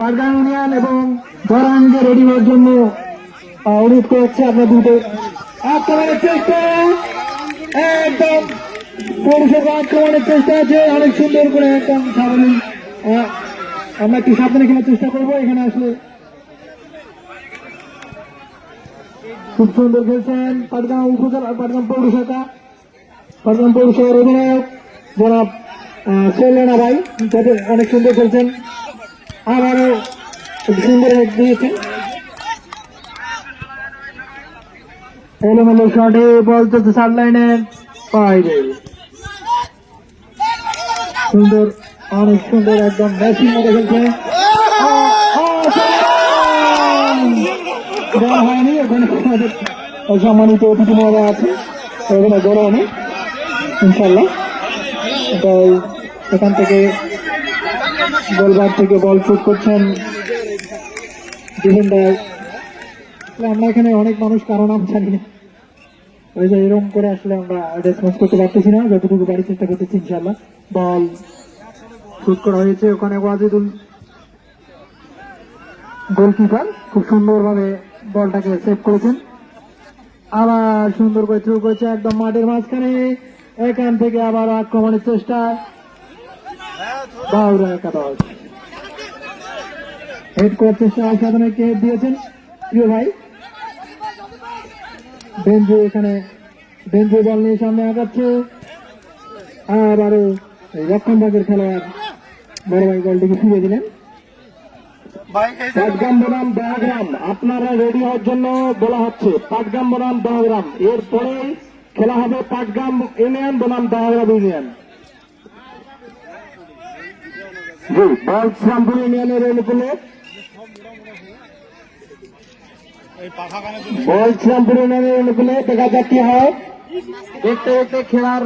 Patgram union এবং বরানকে ready হওয়ার জন্য অনুরোধ করছে আপনার দুটো আক্রমণের চেষ্টা, একদম পৌরসভা আক্রমণের চেষ্টা আছে, অনেক সুন্দর করে একদম সাবলীল আমরা একটু সাবধানে খেলার চেষ্টা করব, এখানে আসলে খুব সুন্দর খেলছেন পাটগ্রাম উপজেলা পাটগ্রাম পৌরসভা পাটগ্রাম পৌরসভার অধিনায়ক জনাব সেলেনা ভাই তাদের অনেক সুন্দর খেলছেন। আবারও সুন্দর হেড দিয়েছেন এলোমেলো শটে, বল চলছে সার লাইনে বাইরে। সুন্দর অনেক সুন্দর একদম মেসির মতো খেলছে হয়নি ওখানে আমাদের সম্মানিত অতিথি মহোদয় আছে। ওখানে অনেক ইনশাল্লাহ এখান থেকে গোলবার থেকে বল শুট করছেন ডিফেন্ডার আমরা এখানে অনেক মানুষ কারণ আমি জানি না। ওই যে এরকম করে আসলে আমরা রেসপন্স করতে পারতেছি না, যতটুকু বাড়ির চেষ্টা করতেছি ইনশাল্লাহ বল শুট করা হয়েছে ওখানে ওয়াজিদুল। গোলকিপার খুব সুন্দরভাবে বলটাকে সেভ করেছেন। আবার সুন্দর করে থ্রু করেছে একদম মাঠের মাঝখানে। এখান থেকে আবার আক্রমণের চেষ্টা। বাউরা একাদশ হেড চেষ্টা হেড দিয়েছেন প্রিয় ভাই। বেঞ্জু এখানে বেঞ্জু বল নিয়ে সামনে আগাচ্ছে। আবারও খেলোয়াড় বড় ভাই বলটিকে ফিরিয়ে দিলেন। পাটগ্রাম বনাম দহগ্রাম আপনারা রেডি হওয়ার জন্য বলা হচ্ছে পাটগ্রাম বনাম দহগ্রাম এরপরে খেলা হবে পাটগ্রাম ইউনিয়ন বনাম দহগ্রাম ইউনিয়ন। জি, বল শ্রামপুর ইউনিয়নের অনুকূলে বল শ্রামপুর ইউনিয়নের অনুকূলে দেখা যাচ্ছে হয়। দেখতে দেখতে খেলার